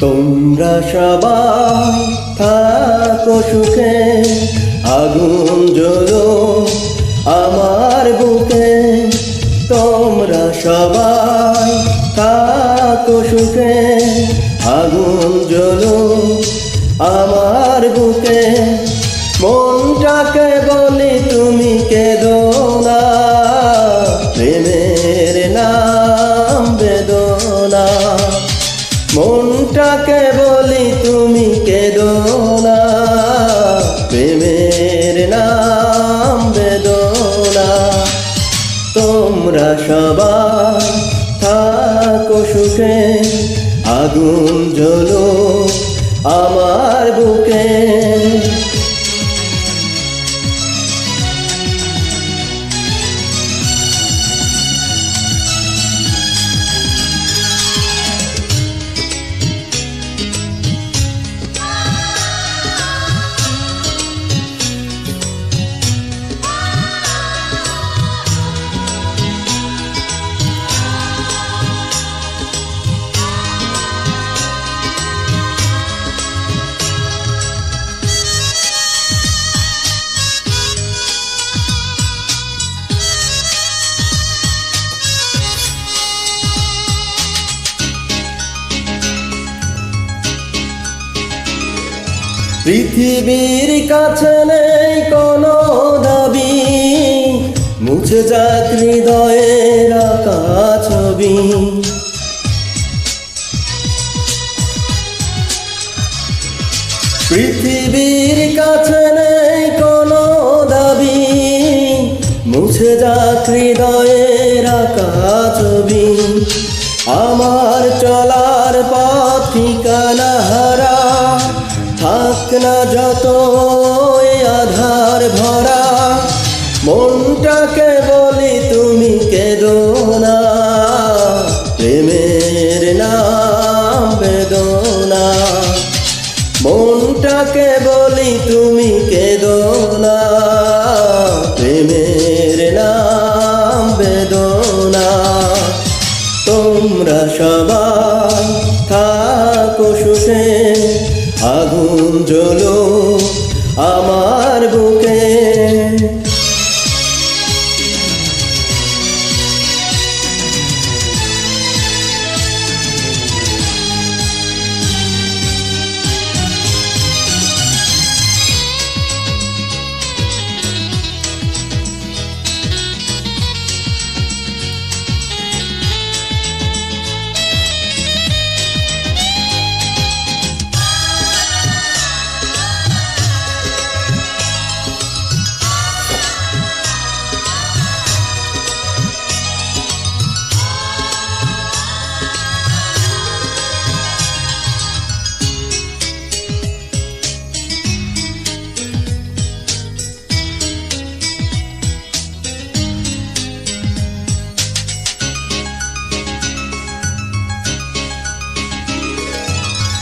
তোমরা সবাই থাকো সুখে, আগুন জ্বলো আমার বুকে। তোমরা সবাই থাকো সুখে, আগুন জ্বলো আমার বুকে। মনটাকে বলি, তুমি কেঁদো তোমরা সবার থাকো সুখে আগুন জ্বলো আমার বুকে। পৃথিবীর কাছে নেই কোনো দাবি। মুছে যাক হৃদয়ের ছবি। পৃথিবীর কাছে নেই কোনো দাবি। মুছে যাক হৃদয়ের ছবি। আমার চলার থাক না যত আধার ভরা, মনটাকে বলি তুমি কেঁদো না, প্রেমের নাম বেদনা মনটাকে বলি তুমি কেঁদো না, প্রেমের নাম বেদনা তোমরা সবাই জ্বলো আমার বুকে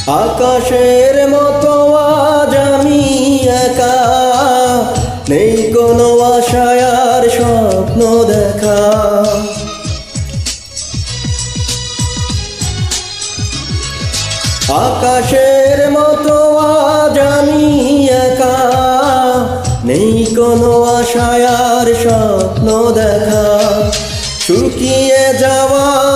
আকাশের মতো আজ আমি একা। নেই কোনো আশায় আর স্বপ্ন দেখা। আকাশের মতো আজ আমি একা। নেই কোনো আশায় আর স্বপ্ন দেখা। শুকিয়ে যাওয়া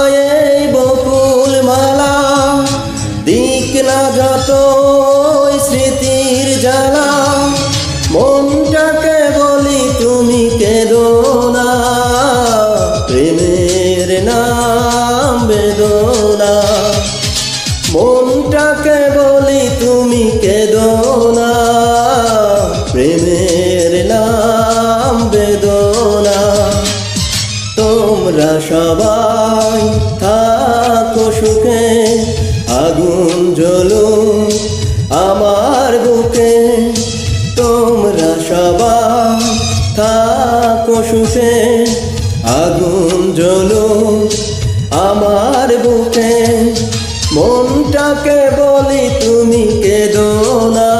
বেদনা মনটাকে বলি তুমি কেঁদো না। প্রেমের নাম বেদনা। তোমরা সবাই থাকো সুখে, আগুন জ্বলো আমার বুকে। তোমরা সবাই থাকো সুখে, আগুন জ্বলো আমার বুকে মনটাকে বলি তুমি কেঁদো না,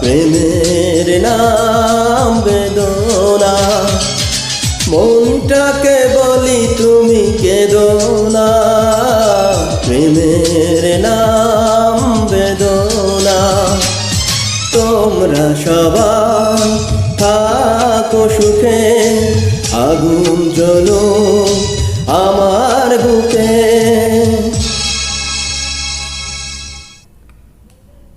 প্রেমের নাম বেদনা। মনটাকে বলি তুমি কেঁদো না, প্রেমের নাম বেদনা। তোমরা সবাই থাকো সুখে, আগুন জ্বলো আমার বুকে।